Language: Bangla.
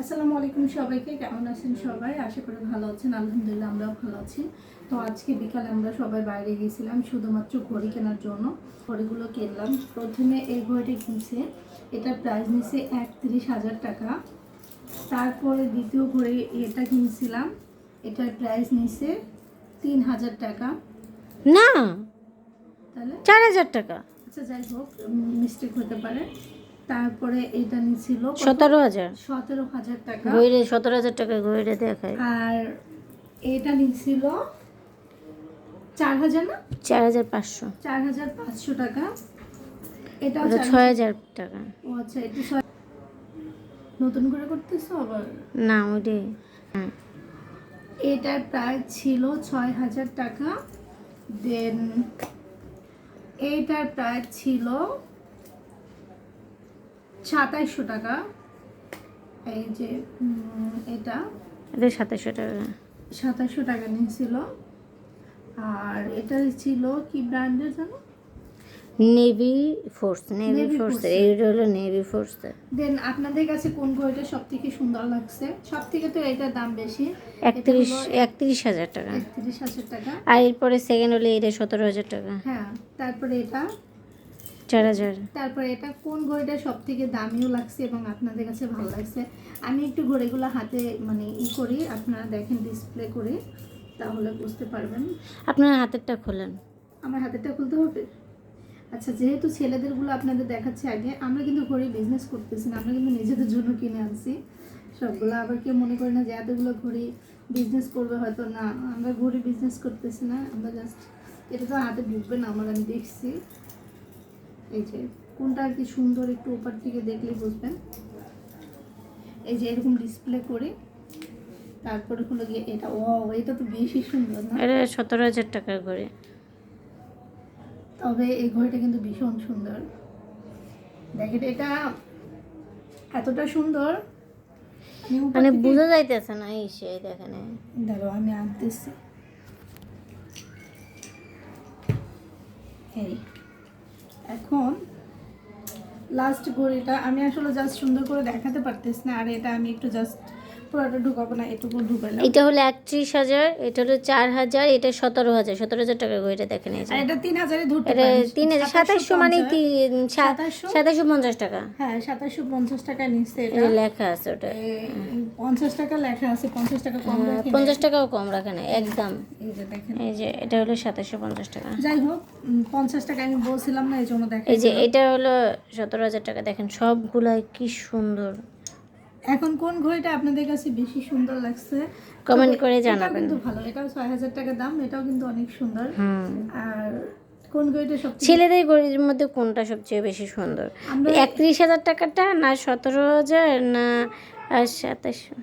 আসসালামু আলাইকুম সবাইকে কেমন আছেন সবাই? আশা করি ভালো আছেন আলহামদুলিল্লাহ আমরাও ভালো আছি। তো আজকে বিকালে আমরা সবাই বাইরে গেছিলাম শুধুমাত্র ঘড়ি কেনার জন্য। ঘড়িগুলো কিনলাম। প্রথমে এই ঘড়িটি কিনছে। এটার প্রাইস নিচ্ছে একত্রিশ হাজার টাকা। তারপরে দ্বিতীয় ঘড়ি এটা কিনছিলাম। এটার প্রাইস নিচ্ছে তিন হাজার টাকা। না তাহলে? চার হাজার টাকা। আচ্ছা যাই হোক মিস্টেক হতে পারে। তারপরে এটা নিছিল? সতেরো হাজার। সতেরো হাজার টাকা। গইরে সতেরো হাজার টাকা গইরে দেখায় আর এটা নিছিল চার হাজার না? চার হাজার পাঁচশো। চার হাজার পাঁচশো টাকা। চার ছয় হাজার। টাকা। ও আচ্ছা এটা ছয়- নতুন করে করতেছো আবার? না ওইটাই হ্যাঁ এটার প্রাইস ছিল ছয় হাজার টাকা। দেন এইটার প্রাইস ছিল সাতাইশশো টাকা। এই যে এটা। এটা সাতাশশো টাকা। সাতাশশো টাকা নিয়েছিল। আর এটা ছিল কি ব্র্যান্ডের জানো নেভি ফোর্স নেভি ফোর্স এইটা হলো নেভি ফোর্স। দেন আপনাদের কাছে কোন ঘড়িটা সব থেকে সুন্দর লাগছে? সব থেকে তো এটার দাম বেশি। একত্রিশ একত্রিশ হাজার টাকা। একত্রিশ হাজার টাকা। আর এরপরে সেকেন্ড হলো এটা সতেরো হাজার টাকা। হ্যাঁ তারপরে এটা। চার হাজার তারপরে এটা কোন ঘড়িটা সব থেকে দামিও লাগছে এবং আপনাদের কাছে ভালো লাগছে? আমি একটু ঘড়িগুলো হাতে মানে ই করি আপনারা দেখেন ডিসপ্লে করে তাহলে বুঝতে পারবেন। আপনার হাতেরটা খোলেন। আমার হাতেরটা খুলতে হবে? আচ্ছা যেহেতু ছেলেদেরগুলো আপনাদের দেখাচ্ছে আগে আমরা কিন্তু ঘড়ি বিজনেস করতেছি না আমরা কিন্তু নিজেদের জন্য কিনে আনছি। সবগুলো আবার কেউ মনে করে না যে এতগুলো ঘড়ি বিজনেস করবে হয়তো না। আমরা ঘড়ি বিজনেস করতেছি না আমরা জাস্ট এটা তো হাতে ঢুকবে না আমার আমি দেখছি। এই যে কোনটা আর কি সুন্দর একটু উপর থেকে দেখলে বুঝবেন। এই যে এরকম ডিসপ্লে করে তারপরে হলো গিয়ে এটা ও এটা তো বেশি সুন্দর না? এটা সতেরো হাজার টাকা করে। তবে এই ঘড়িটা কিন্তু ভীষণ সুন্দর। দেখেন এটা এতটা সুন্দর মানে বোঝা যাইতেছে না এই সে দেখেন। দাঁড়াও আমি আনতেছি। এই এখন লাস্ট ঘড়িটা আমি আসলে জাস্ট সুন্দর করে দেখাতে পারতেছি না, আর এটা আমি একটু জাস্ট পুরোটা ঢুকাবো না এটুকু ঢুকাইলাম এটা হলো একত্রিশ হাজার এটা হলো চার হাজার এটা সতেরো হাজার সতেরো হাজার টাকা গইটা দেখেন এই যে। এটা তিন হাজারে ধরতে এটা তিন হাজার সাতাশশো মানে সাতাশশো? পঞ্চাশ টাকা। হ্যাঁ সাতাশশো পঞ্চাশ টাকা নিচ্ছে এটা। এটা লেখা আছে ওটা। পঞ্চাশ টাকা লেখা আছে পঞ্চাশ টাকা কম হ্যাঁ, পঞ্চাশ টাকাও কম রাখে না একদম। এই যে দেখেন। এই যে এটা হলো সাতাশশো পঞ্চাশ টাকা। যাই হোক পঞ্চাশ টাকা আমি বলছিলাম না এই জন্য দেখেন এই যে এটা হলো সতেরো হাজার টাকা দেখেন সবগুলাই কি সুন্দর। এখন কোন ঘড়িটা আপনাদের কাছে বেশি সুন্দর লাগছে? কমেন্ট করে জানাবেন। কিন্তু ভালো এটাও ছয় হাজার টাকা দাম এটাও কিন্তু অনেক সুন্দর। আর কোন ঘড়িটা সব ছেলেদের ঘড়ির মধ্যে কোনটা সবচেয়ে বেশি সুন্দর? একত্রিশ হাজার টাকাটা না সতেরো হাজার না সাতাশশো